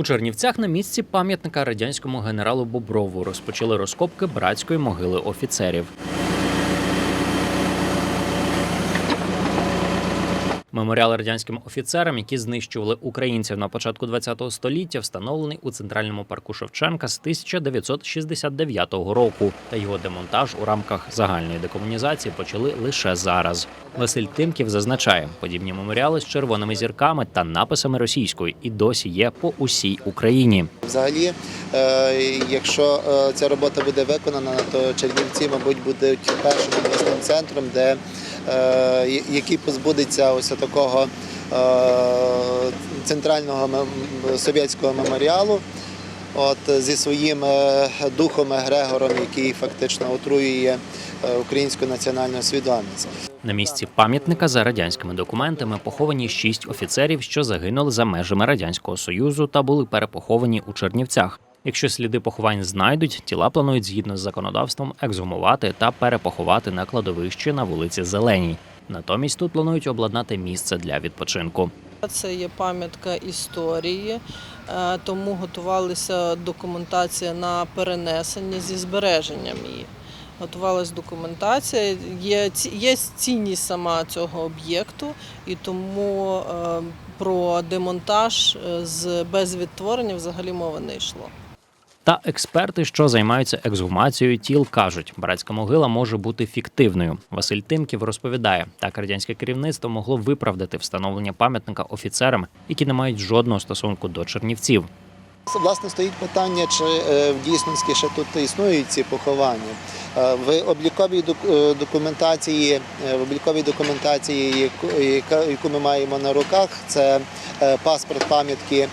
У Чернівцях на місці пам'ятника радянському генералу Боброву розпочали розкопки братської могили офіцерів. Меморіал радянським офіцерам, які знищували українців на початку ХХ століття, встановлений у центральному парку Шевченка з 1969 року. Та його демонтаж у рамках загальної декомунізації почали лише зараз. Василь Тимків зазначає, подібні меморіали з червоними зірками та написами російською і досі є по усій Україні. Взагалі, е, якщо е, ця робота буде виконана, то Чернівці, мабуть, будуть першим обласним центром, де який позбудеться ось такого е, центрального совєтського меморіалу. От зі своїм е, духом Егрегором, який фактично отруює е, українську національну свідомість. На місці пам'ятника за радянськими документами поховані шість офіцерів, що загинули за межами радянського союзу та були перепоховані у Чернівцях. Якщо сліди поховань знайдуть, тіла планують згідно з законодавством екзгумувати та перепоховати на кладовищі на вулиці Зеленій. Натомість тут планують обладнати місце для відпочинку. Це є пам'ятка історії, е, тому готувалася документація на перенесення зі збереженням її. Готувалась документація, є, є цінність сама цього об'єкту, і тому е, про демонтаж е, з без відтворення взагалі мови не йшло. Та експерти, що займаються ексгумацією тіл, кажуть, братська могила може бути фіктивною. Василь Тимків розповідає, так радянське керівництво могло виправдати встановлення пам'ятника офіцерам, які не мають жодного стосунку до чернівців. Власне, стоїть питання, чи е, в дійсності ще тут існують ці поховання. Е, В обліковій док- е, документації, е, в обліковій документації, яку, ми маємо на руках, це е, паспорт пам'ятки, е,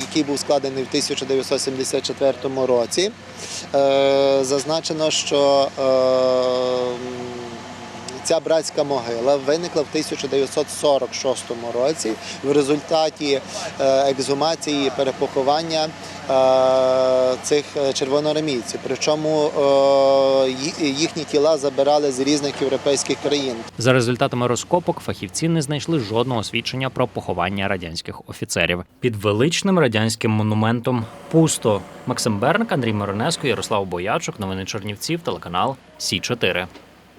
який був складений в 1974 році. Е, Зазначено, що е, Ця братська могила виникла в 1946 році в результаті ексгумації перепоховання е, цих е, червоноармійців. Причому е, їхні тіла забирали з різних європейських країн. За результатами розкопок фахівці не знайшли жодного свідчення про поховання радянських офіцерів. Під величним радянським монументом пусто. Максим Берник, Андрій Миронеско, Ярослав Боячук. Новини Чернівців, телеканал Сі 4